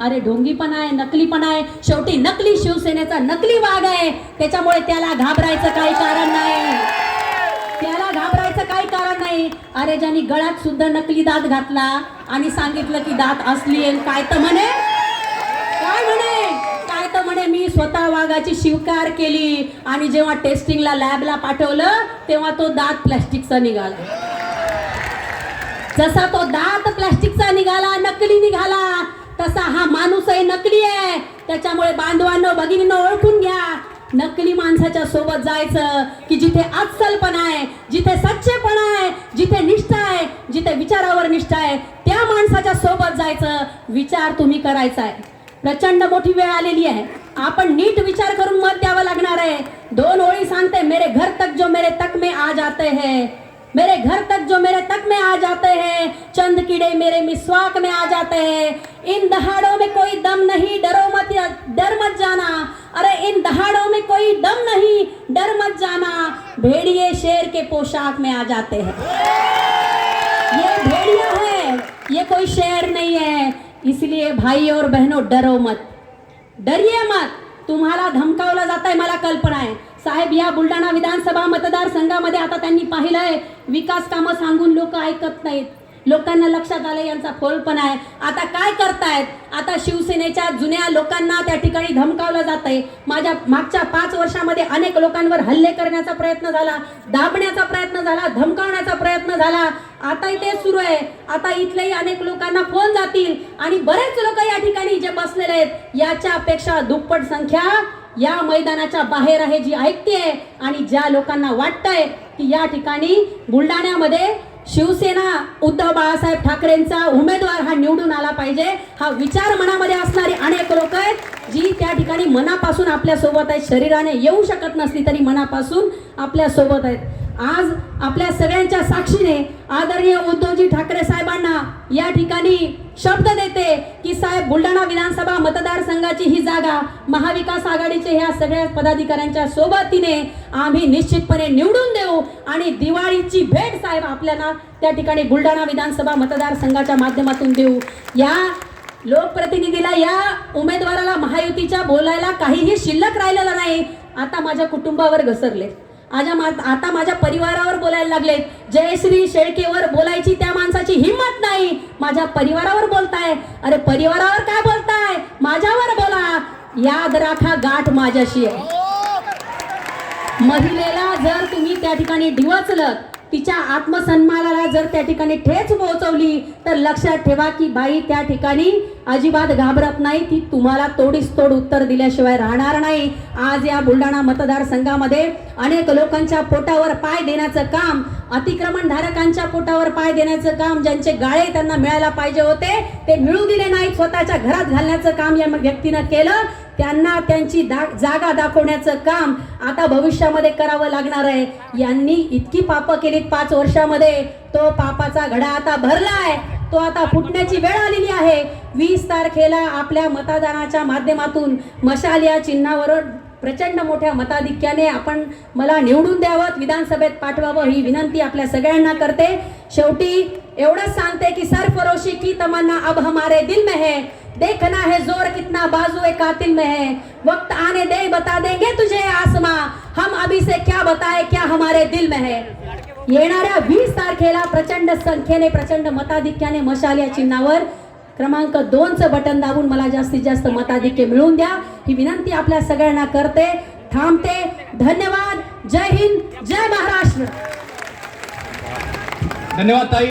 अरे ढोंगीपणा आहे नकलीपणा आहे. शेवटी नकली शिवसेनेचा नकली वाघ आहे. त्याच्यामुळे त्याला घाबरायचं काही कारण नाही. त्याला घाबरायचं काही कारण नाही. अरे ज्यांनी गळ्यात सुद्धा नकली दात घातला आणि सांगितलं की दात असली आहे काय तर म्हणे? काय म्हणे? काय तर म्हणे? मी स्वतः वाघाची शिवकार केली आणि जेव्हा टेस्टिंगला लॅबला पाठवलं तेव्हा तो दात प्लॅस्टिकचा निघाला. जसा तो दात प्लॅस्टिकचा निघाला नकली निघाला. तसा हा माणूसही नकली आहे. त्याच्यामुळे बांधवांनो भगिनीनं ओळखून घ्या. नकली माणसाच्या सोबत जायचं की जिथे अस्सलपणा आहे जिथे सच्चेपणा आहे जिथे निष्ठा आहे जिथे विचारावर निष्ठा आहे त्या माणसाच्या सोबत जायचं विचार तुम्ही करायचा आहे. प्रचंड मोठी वेळ आलेली आहे. आपण नीट विचार करून मत द्यावं लागणार आहे. दोन ओळी सांगते मेरे घर तक जो मेरे तक में आ जाते हैं. मेरे घर तक जो मेरे तक में आ जाते हैं, चंद कीड़े मेरे मिसवाक में आ जाते हैं। इन दहाड़ों में कोई दम नहीं, डरो मत डर मत जाना। अरे, इन दहाड़ों में कोई दम नहीं, डर मत जाना। भेड़िए शेर के पोशाक में आ जाते हैं। ये भेड़िया है, ये कोई शेर नहीं है। इसलिए भाई और बहनों, डरो मत। डरिए मत। तुम्हाला धमकावलं जाता है, मला कल्पना आहे साहेब या बुलढाणा विधानसभा मतदारसंघामध्ये आता त्यांनी पाहिलंय विकास कामं सांगून लोक ऐकत नाहीत. लोकांना लक्षात आलं यांचा फोलपणा आहे. आता काय करतायत? आता शिवसेनेच्या जुन्या लोकांना त्या ठिकाणी धमकावलं जात आहे माझ्या मागच्या पाच वर्षामध्ये अनेक लोकांवर हल्ले करण्याचा प्रयत्न झाला दाबण्याचा प्रयत्न झाला धमकावण्याचा प्रयत्न झाला. आताही ते सुरू आहे. आता इथलेही अनेक लोकांना फोन जातील आणि बरेच लोक या ठिकाणी जे बसलेले आहेत. याच्यापेक्षा दुप्पट संख्या या मैदानाच्या बाहेर आहे जी ऐकते आणि ज्या लोकांना वाटतंय की या ठिकाणी बुलढाण्यामध्ये शिवसेना उद्धव बाळासाहेब ठाकरेंचा उमेदवार हा निवडून आला पाहिजे हा विचार मनामध्ये असणारी अनेक लोक आहेत जी त्या ठिकाणी मनापासून आपल्यासोबत आहेत. शरीराने येऊ शकत नसली तरी मनापासून आपल्यासोबत आहेत. आज आपल्या सगळ्यांच्या साक्षीने आदरणीय उद्धवजी ठाकरे साहेबांना या ठिकाणी शब्द देते की साहेब बुलढाणा विधानसभा मतदारसंघाची ही जागा महाविकास आघाडीचे ह्या सगळ्या पदाधिकाऱ्यांच्या सोबतीने आम्ही निश्चितपणे निवडून देऊ आणि दिवाळीची भेट साहेब आपल्याला त्या ठिकाणी बुलढाणा विधानसभा मतदारसंघाच्या माध्यमातून देऊ. या लोकप्रतिनिधीला या उमेदवाराला महायुतीच्या बोलायला काहीही शिल्लक राहिलेलं नाही. आता माझ्या कुटुंबावर घसरले. आजा मा आता माझ्या परिवारावर बोलायला लागलेत. जयश्री शेळकेवर बोलायची त्या माणसाची हिंमत नाही. माझ्या परिवारावर बोलताय. अरे परिवारावर काय बोलताय? माझ्यावर बोला. याद राखा गाठ माझ्याशी आहे. महिलेला जर तुम्ही त्या ठिकाणी डिवचलं तिच्या आत्मसन्मानाला जर त्या ठिकाणी ठेच पोहोचवली तर लक्षात ठेवा की बाई त्या ठिकाणी अजिबात घाबरत नाही. ती तुम्हाला तोडीस तोड उत्तर दिल्याशिवाय राहणार नाही. आज या बुलढाणा मतदारसंघामध्ये अनेक लोकांच्या पोटावर पाय देण्याचं काम अतिक्रमणधारकांच्या पोटावर पाय देण्याचं काम ज्यांचे गाळे त्यांना मिळायला पाहिजे होते ते मिळू दिले नाहीत. स्वतःच्या घरात घालण्याचं काम या व्यक्तीनं केलं. त्यांना त्यांची दा जागा दाखवण्याचं काम आता भविष्यामध्ये करावं लागणार आहे. यांनी इतकी पापं केलीत पाच वर्षामध्ये. तो पापाचा घडा आता भरला आहे तो आता फुटण्याची वेळ आलेली आहे. वीस तारखेला आपल्या मतदानाच्या माध्यमातून मशाल या चिन्हावर प्रचंड मोठ्या मताधिक्याने आपण मला निवडून द्यावं विधानसभेत पाठवावं ही विनंती आपल्या सगळ्यांना करते. शेवटी एवढंच सांगते की सरफरोशी की तमन्ना अब हमारे दिल में है. देखना है जोर कितना बाजू कातिल में है। वक्त आने दे बता देंगे तुझे आसमा। हम अभी से क्या बताए क्या हमारे दिल में है? येणाऱ्या वीस तारखेला प्रचंड संख्येने प्रचंड मताधिक्याने मशाल या चिन्हावर। क्रमांक दोनचं बटन दाबून मला जास्तीत जास्त मताधिक्य मिळवून द्या. ही विनंती आपल्या सगळ्यांना करते थांबते. धन्यवाद. जय हिंद. जय महाराष्ट्र. धन्यवाद ताई.